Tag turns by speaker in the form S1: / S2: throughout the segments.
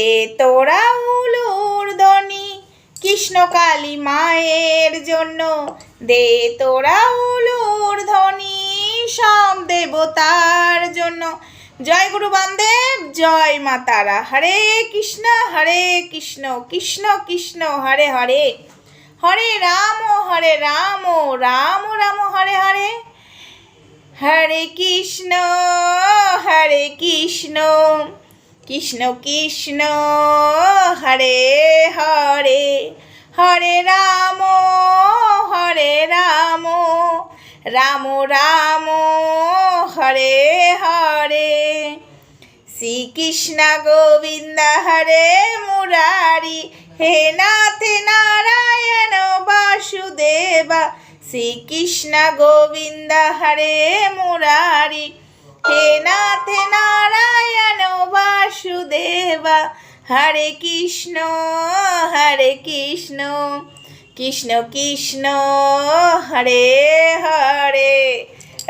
S1: এ তোরা উলুর দনি কৃষ্ণ কালী মায়ের জন্য দে তোরা উলুর ধনি সব দেবতার জন্য জয় গুরু বান্দেব জয় মা তারা হরে কৃষ্ণ হরে কৃষ্ণ কৃষ্ণ কৃষ্ণ হরে হরে হরে রাম হরে রাম রাম রাম হরে হরে হরে কৃষ্ণ হরে কৃষ্ণ কৃষ্ণ কৃষ্ণ হরে হরে হরে রাম হরে রাম রাম রাম হরে হরে শ্রীকৃষ্ণ গোবিন্দ হরে মুরারি হে নাথ নারায়ণ বাসুদেবা শ্রীকৃষ্ণ গোবিন্দ হরে মুরারি হে নাথ নারায়ণ বাসুদেবা হরে কৃষ্ণ হরে কৃষ্ণ কৃষ্ণ কৃষ্ণ হরে হরে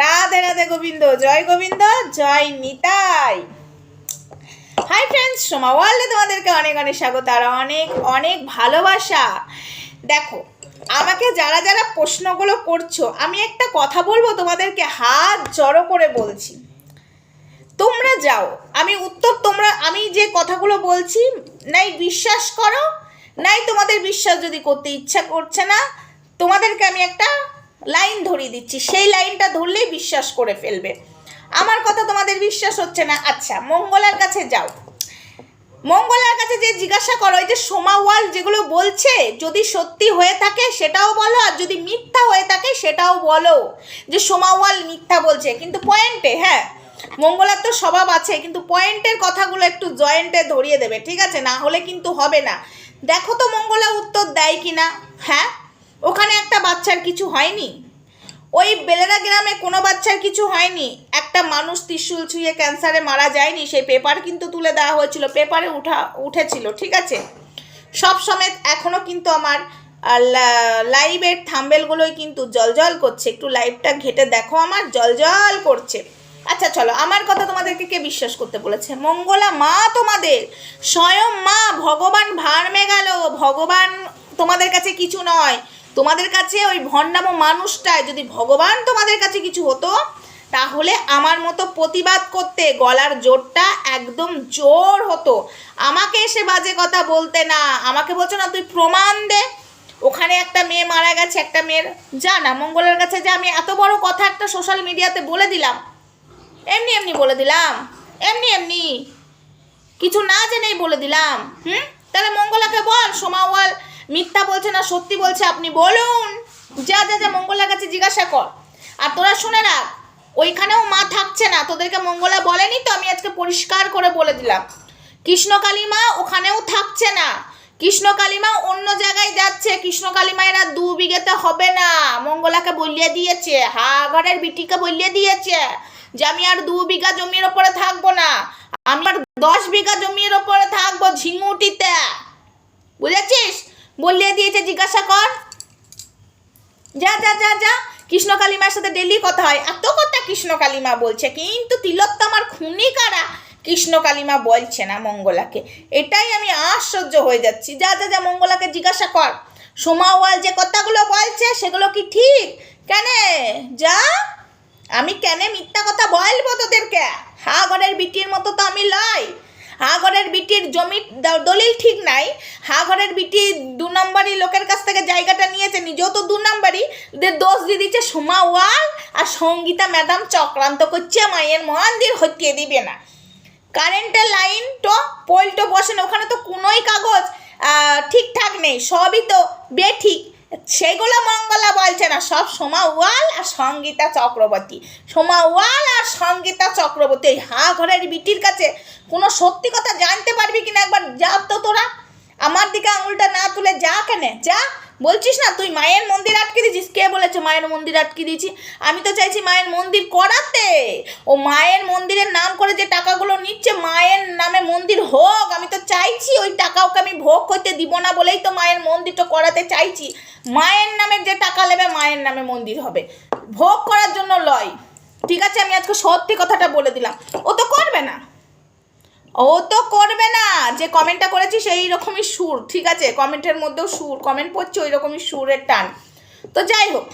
S1: রাধে রাধে গোবিন্দ জয় গোবিন্দ জয় নিতাই হাই ফ্রেন্ডস সোমা ওয়ার্ল্ডে তোমাদেরকে অনেক অনেক স্বাগত আর অনেক অনেক ভালোবাসা দেখো আমাকে যারা যারা প্রশ্নগুলো করছো আমি একটা কথা বলবো তোমাদেরকে হাত জড়ো করে বলছি তোমরা যাও আমি উত্তর তোমরা আমি যে কথাগুলো বলছি নাই বিশ্বাস করো নাই তোমাদের বিশ্বাস যদি করতে ইচ্ছা করছে না তোমাদেরকে আমি একটা লাইন ধরিয়ে দিচ্ছি সেই লাইনটা ধরলেই বিশ্বাস করে ফেলবে আমার কথা তোমাদের বিশ্বাস হচ্ছে না আচ্ছা মঙ্গলার কাছে যাও মঙ্গলার কাছে যে জিজ্ঞাসা করো এই যে সোমাওয়াল যেগুলো বলছে যদি সত্যি হয়ে থাকে সেটাও বলো আর যদি মিথ্যা হয়ে থাকে সেটাও বলো যে সোমাওয়াল মিথ্যা বলছে কিন্তু পয়েন্টে হ্যাঁ মঙ্গলার তো স্বভাব আছে কিন্তু পয়েন্টের কথাগুলো একটু জয়েন্টে ধরিয়ে দেবে ঠিক আছে না হলে কিন্তু হবে না দেখো তো মঙ্গলা উত্তর দেয় কি না হ্যাঁ ওখানে একটা বাচ্চার কিছু হয়নি ওই বেলেরা গ্রামে কোনো বাচ্চার কিছু হয়নি একটা মানুষ ত্রিশুল ছুঁয়ে ক্যান্সারে মারা যায়নি সেই পেপার কিন্তু তুলে দেওয়া হয়েছিল পেপারে উঠা উঠেছিল ঠিক আছে সব সময় এখনও কিন্তু আমার লাইভের থাম্বেলগুলোই কিন্তু জল করছে একটু লাইভটা ঘেটে দেখো আমার জল করছে আচ্ছা চলো আমার কথা তোমাদেরকে কে বিশ্বাস করতে বলেছে মঙ্গলা মা তোমাদের স্বয়ং মা ভগবান ভারমে গেল ভগবান তোমাদের কাছে কিছু নয় তোমাদের কাছে ওই ভণ্ডাম মানুষটায় যদি ভগবান তোমাদের কাছে কিছু হতো তাহলে আমার মতো প্রতিবাদ করতে গলার জোরটা একদম জোর হতো আমাকে এসে বাজে কথা বলতে না আমাকে বলছো না তুই প্রমাণ দে ওখানে একটা মেয়ে মারা গেছে একটা মেয়ের যা না মঙ্গলের কাছে যে আমি এত বড় কথা একটা সোশ্যাল মিডিয়াতে বলে দিলাম এমনি এমনি বলে দিলাম এমনি এমনি কিছু না জেনেই বলে দিলাম হুম তাহলে মঙ্গলাকে বল সোমাওয়াল মিথ্যা বলছে না সত্যি বলছে আপনি বলুন যা যা যা মঙ্গলার কাছে জিজ্ঞাসা কর আর তোরা শুনে রাখ ওইখানেও মা থাকছে না তোদেরকে মঙ্গলা বলেনি তো আমি আজকে পরিষ্কার করে বলে দিলাম কালী মা ওখানেও থাকছে না কালী মা অন্য জায়গায় যাচ্ছে কৃষ্ণকালী মা এরা দু বিঘেতে হবে না মঙ্গলাকে বলিয়ে দিয়েছে হা ঘরের বিটিকে বলিয়ে দিয়েছে যে আমি আর দু বিঘা জমির ওপরে থাকবো না আমি আর দশ বিঘা জমির ওপরে থাকবো ঝিঙুটিতে বুঝেছিস বললে দিয়েছে জিজ্ঞাসা কর যা যা যা যা কৃষ্ণ কালিমার সাথে ডেলি কথা হয় এত কথা কৃষ্ণ কালিমা বলছে কিন্তু আমার খুনি কারা কৃষ্ণ কালিমা বলছে না মঙ্গলাকে এটাই আমি আশ্চর্য হয়ে যাচ্ছি যা যা যা মঙ্গলাকে জিজ্ঞাসা কর সোমাওয়াল যে কথাগুলো বলছে সেগুলো কি ঠিক কেন যা আমি কেন মিথ্যা কথা বলবো তোদেরকে হাগরের বিটির মতো তো আমি লয় হাগরের বিটির জমি দলিল ঠিক নাই হাগরের বিটি দু নম্বরই লোকের কাছ থেকে জায়গাটা নিয়েছে নিজেও তো দু নম্বরই ওদের দোষ দিয়ে দিচ্ছে সোমা ওয়াল আর সঙ্গীতা ম্যাডাম চক্রান্ত করছে মায়ের মন্দির হতিয়ে দিবে না কারেন্টের লাইন তো পোল বসেন ওখানে তো কোনোই কাগজ ঠিকঠাক নেই সবই তো বেঠিক সেগুলো মঙ্গলা বলছে না সব সোমা ওয়াল আর সঙ্গীতা চক্রবর্তী সোমা ওয়াল আর সঙ্গীতা চক্রবর্তী এই হা ঘরের বিটির কাছে কোনো সত্যি কথা জানতে পারবি কি না একবার যা তো তোরা আমার দিকে আঙুলটা না তুলে যা কেনে যা বলছিস না তুই মায়ের মন্দির আটকে দিয়েছিস কে বলেছে মায়ের মন্দির আটকে দিয়েছি আমি তো চাইছি মায়ের মন্দির করাতে ও মায়ের মন্দিরের নাম করে যে টাকাগুলো নিচ্ছে মায়ের নামে মন্দির হোক আমি তো চাইছি ওই টাকা ওকে আমি ভোগ করতে দিব না বলেই তো মায়ের মন্দিরটা করাতে চাইছি মায়ের নামে যে টাকা নেবে মায়ের নামে মন্দির হবে ভোগ করার জন্য লয় ঠিক আছে আমি আজকে সত্যি কথাটা বলে দিলাম ও তো করবে না ও তো করবে না যে কমেন্টটা করেছি সেই রকমই সুর ঠিক আছে কমেন্টের মধ্যেও সুর কমেন্ট পড়ছে ওই রকমই সুরের টান তো যাই হোক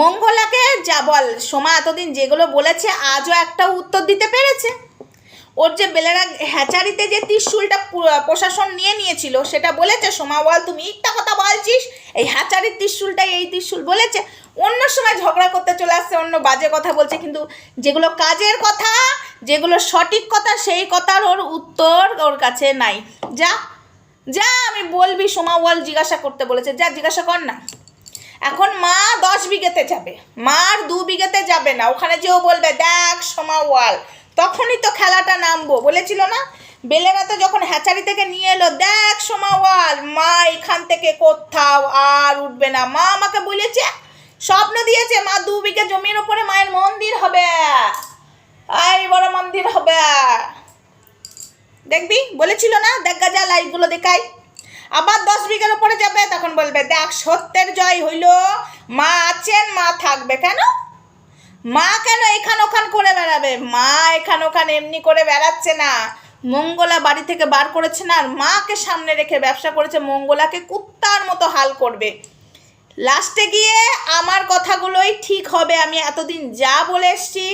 S1: মঙ্গলাকে যা বল সোমা এতদিন যেগুলো বলেছে আজও একটা উত্তর দিতে পেরেছে ওর যে বেলেরা হ্যাচারিতে যে ত্রিশুলটা প্রশাসন নিয়ে নিয়েছিল সেটা বলেছে সোমাওয়াল তুমি ইত্যা কথা বলছিস এই হ্যাচারির ত্রিশুলটাই এই ত্রিশুল বলেছে অন্য সময় ঝগড়া করতে চলে আসছে অন্য বাজে কথা বলছে কিন্তু যেগুলো কাজের কথা যেগুলো সঠিক কথা সেই কথার ওর উত্তর ওর কাছে নাই যা যা আমি বলবি ওয়াল জিজ্ঞাসা করতে বলেছে যা জিজ্ঞাসা কর না এখন মা দশ বিঘেতে যাবে মার দু বিঘেতে যাবে না ওখানে যেও বলবে দেখ সোমাওয়াল তখনই তো খেলাটা নামবো বলেছিল না বেলেরা তো যখন হ্যাচারি থেকে নিয়ে এলো দেখ সোমাওয়াল মা এখান থেকে কোথাও আর উঠবে না মা আমাকে বলেছে স্বপ্ন দিয়েছে মা দু বিঘে জমির ওপরে মায়ের মন্দির হবে আই বড় মন্দির হবে দেখবি বলেছিল না দেখ গাজা লাইটগুলো দেখাই আবার দশ বিঘের ওপরে যাবে তখন বলবে দেখ সত্যের জয় হইল মা আছেন মা থাকবে কেন মা কেন এখান ওখান করে বেড়াবে মা এখান ওখান এমনি করে বেড়াচ্ছে না মঙ্গলা বাড়ি থেকে বার করেছে না আর মাকে সামনে রেখে ব্যবসা করেছে মঙ্গলাকে কুত্তার মতো হাল করবে লাস্টে গিয়ে আমার কথাগুলোই ঠিক হবে আমি এতদিন যা বলে এসছি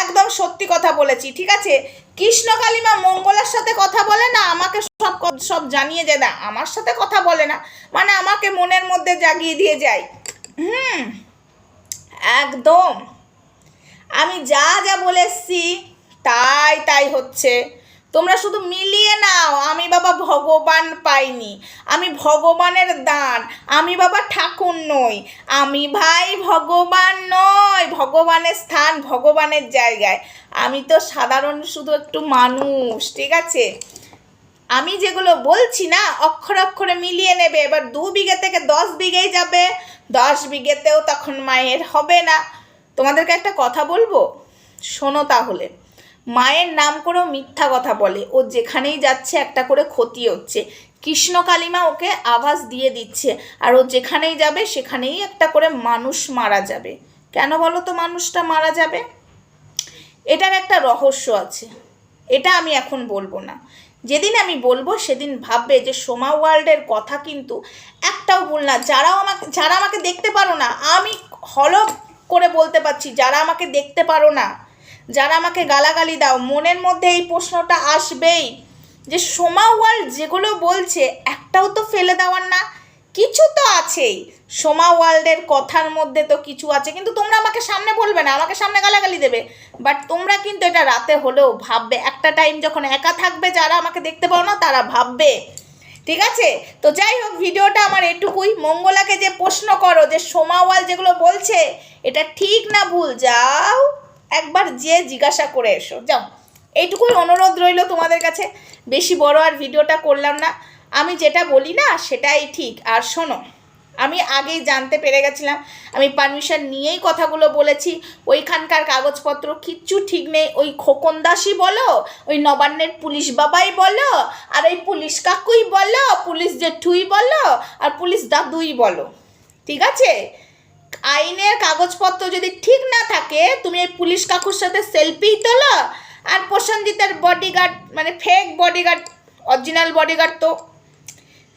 S1: একদম সত্যি কথা বলেছি ঠিক আছে কৃষ্ণ কালিমা মঙ্গলার সাথে কথা বলে না আমাকে সব সব জানিয়ে যায় না আমার সাথে কথা বলে না মানে আমাকে মনের মধ্যে জাগিয়ে দিয়ে যায় হুম একদম আমি যা যা বলে এসছি তাই তাই হচ্ছে তোমরা শুধু মিলিয়ে নাও আমি বাবা ভগবান পাইনি আমি ভগবানের দান আমি বাবা ঠাকুর নই আমি ভাই ভগবান নই ভগবানের স্থান ভগবানের জায়গায় আমি তো সাধারণ শুধু একটু মানুষ ঠিক আছে আমি যেগুলো বলছি না অক্ষর অক্ষরে মিলিয়ে নেবে এবার দু বিঘে থেকে দশ বিঘেই যাবে দশ বিঘেতেও তখন মায়ের হবে না তোমাদেরকে একটা কথা বলবো শোনো তাহলে মায়ের নাম করেও মিথ্যা কথা বলে ও যেখানেই যাচ্ছে একটা করে ক্ষতি হচ্ছে কৃষ্ণ কালিমা ওকে আভাস দিয়ে দিচ্ছে আর ও যেখানেই যাবে সেখানেই একটা করে মানুষ মারা যাবে কেন বলো তো মানুষটা মারা যাবে এটার একটা রহস্য আছে এটা আমি এখন বলবো না যেদিন আমি বলবো সেদিন ভাববে যে সোমা ওয়ার্ল্ডের কথা কিন্তু একটাও ভুল না যারাও আমাকে যারা আমাকে দেখতে পারো না আমি হল করে বলতে পারছি যারা আমাকে দেখতে পারো না যারা আমাকে গালাগালি দাও মনের মধ্যে এই প্রশ্নটা আসবেই যে সোমা ওয়ার্ল্ড যেগুলো বলছে একটাও তো ফেলে দেওয়ার না কিছু তো আছেই সোমা ওয়ার্ল্ডের কথার মধ্যে তো কিছু আছে কিন্তু তোমরা আমাকে সামনে বলবে না আমাকে সামনে গালাগালি দেবে বাট তোমরা কিন্তু এটা রাতে হলেও ভাববে একটা টাইম যখন একা থাকবে যারা আমাকে দেখতে পাও না তারা ভাববে ঠিক আছে তো যাই হোক ভিডিওটা আমার এটুকুই মঙ্গলাকে যে প্রশ্ন করো যে সোমা ওয়াল যেগুলো বলছে এটা ঠিক না ভুল যাও একবার যে জিজ্ঞাসা করে এসো যাও এইটুকুই অনুরোধ রইল তোমাদের কাছে বেশি বড় আর ভিডিওটা করলাম না আমি যেটা বলি না সেটাই ঠিক আর শোনো আমি আগেই জানতে পেরে গেছিলাম আমি পারমিশন নিয়েই কথাগুলো বলেছি ওইখানকার কাগজপত্র কিচ্ছু ঠিক নেই ওই খোকন দাসই বলো ওই নবান্নের পুলিশ বাবাই বলো আর ওই পুলিশ কাকুই বলো পুলিশ জেঠুই বলো আর পুলিশ দাদুই বলো ঠিক আছে আইনের কাগজপত্র যদি ঠিক না থাকে তুমি এই পুলিশ কাকুর সাথে সেলফিই তোলো আর প্রসেনজিতের বডিগার্ড মানে ফেক বডিগার্ড অরিজিনাল বডিগার্ড তো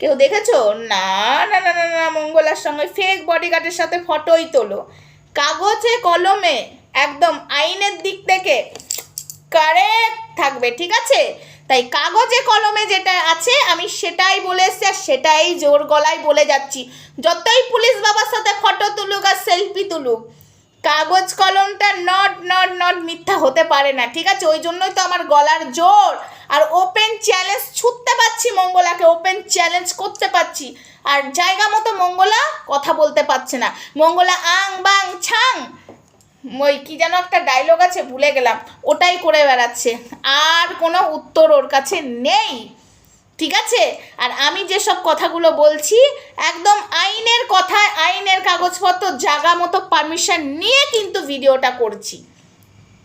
S1: কেউ দেখেছো না না না না না মঙ্গলার সঙ্গে ফেক বডিগার্ডের সাথে ফটোই তোলো কাগজে কলমে একদম আইনের দিক থেকে কারেক্ট থাকবে ঠিক আছে তাই কাগজে কলমে যেটা আছে আমি সেটাই বলে এসছি আর সেটাই জোর গলায় বলে যাচ্ছি যতই পুলিশ বাবার সাথে ফটো তুলুক আর সেলফি তুলুক কাগজ কলমটা নট নট নট মিথ্যা হতে পারে না ঠিক আছে ওই জন্যই তো আমার গলার জোর আর ওপেন চ্যালেঞ্জ ছুটতে পারছি মঙ্গলাকে ওপেন চ্যালেঞ্জ করতে পারছি আর জায়গা মতো মঙ্গলা কথা বলতে পারছে না মঙ্গলা আং বাং ছাং ওই কী যেন একটা ডায়লগ আছে ভুলে গেলাম ওটাই করে বেড়াচ্ছে আর কোনো উত্তর ওর কাছে নেই ঠিক আছে আর আমি যেসব কথাগুলো বলছি একদম আইনের কথায় আইনের কাগজপত্র জাগা মতো পারমিশন নিয়ে কিন্তু ভিডিওটা করছি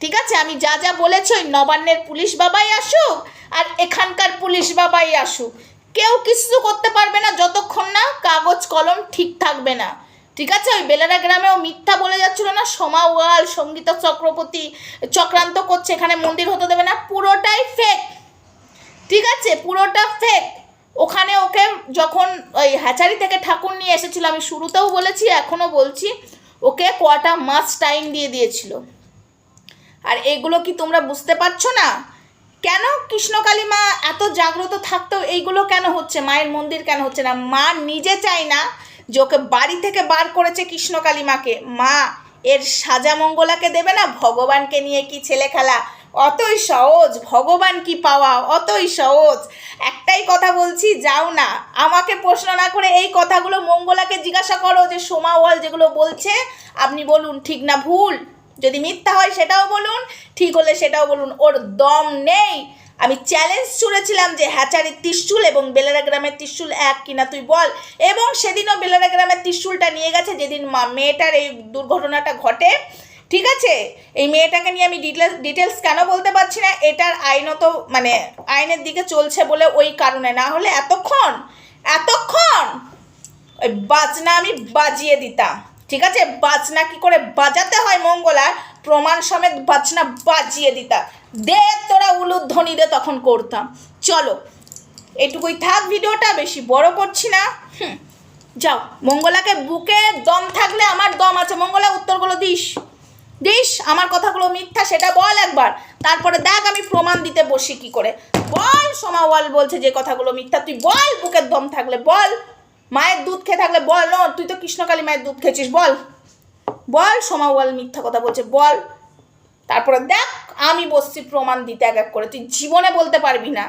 S1: ঠিক আছে আমি যা যা বলেছ ওই নবান্নের পুলিশ বাবাই আসুক আর এখানকার পুলিশ বাবাই আসুক কেউ কিছু করতে পারবে না যতক্ষণ না কাগজ কলম ঠিক থাকবে না ঠিক আছে ওই বেলেরা গ্রামেও মিথ্যা বলে যাচ্ছিল না সোমা ওয়াল সঙ্গীতা চক্রবর্তী চক্রান্ত করছে এখানে মন্দির হতে দেবে না পুরোটাই ফেক ঠিক আছে পুরোটা ফেক ওখানে ওকে যখন ওই হ্যাচারি থেকে ঠাকুর নিয়ে এসেছিল আমি শুরুতেও বলেছি এখনও বলছি ওকে কটা মাস টাইম দিয়ে দিয়েছিল আর এগুলো কি তোমরা বুঝতে পারছো না কেন কৃষ্ণকালী মা এত জাগ্রত থাকতেও এইগুলো কেন হচ্ছে মায়ের মন্দির কেন হচ্ছে না মা নিজে চায় না যোকে বাড়ি থেকে বার করেছে কৃষ্ণকালী মাকে মা এর সাজা মঙ্গলাকে দেবে না ভগবানকে নিয়ে কি ছেলে খেলা অতই সহজ ভগবান কি পাওয়া অতই সহজ একটাই কথা বলছি যাও না আমাকে প্রশ্ন না করে এই কথাগুলো মঙ্গলাকে জিজ্ঞাসা করো যে সোমা ওয়াল যেগুলো বলছে আপনি বলুন ঠিক না ভুল যদি মিথ্যা হয় সেটাও বলুন ঠিক হলে সেটাও বলুন ওর দম নেই আমি চ্যালেঞ্জ ছুড়েছিলাম যে হ্যাচারির ত্রিশুল এবং বেলেরা গ্রামের ত্রিশুল এক কিনা তুই বল এবং সেদিনও বেলেরা গ্রামের ত্রিশুলটা নিয়ে গেছে যেদিন মা মেয়েটার এই দুর্ঘটনাটা ঘটে ঠিক আছে এই মেয়েটাকে নিয়ে আমি ডিটেলস ডিটেলস কেন বলতে পারছি না এটার আইনত মানে আইনের দিকে চলছে বলে ওই কারণে না হলে এতক্ষণ এতক্ষণ ওই বাজনা আমি বাজিয়ে দিতাম ঠিক আছে বাজনা কি করে বাজাতে হয় মঙ্গলার প্রমাণ সমেত বাজনা বাজিয়ে দিতাম দে তোরা উলুধ্বনি দে তখন করতাম চলো এটুকুই থাক ভিডিওটা বেশি বড় করছি না হুম যাও মঙ্গলাকে বুকে দম থাকলে আমার দম আছে মঙ্গলা উত্তরগুলো দিস দিস আমার কথাগুলো মিথ্যা সেটা বল একবার তারপরে দেখ আমি প্রমাণ দিতে বসি কি করে বল সমাওয়াল বলছে যে কথাগুলো মিথ্যা তুই বল বুকের দম থাকলে বল মায়ের দুধ খেয়ে থাকলে বল তুই তো কৃষ্ণকালী মায়ের দুধ খেয়েছিস বল বল সোমা বল মিথ্যা কথা বলছে বল তারপরে দেখ আমি বসছি প্রমাণ দিতে এক এক করে তুই জীবনে বলতে পারবি না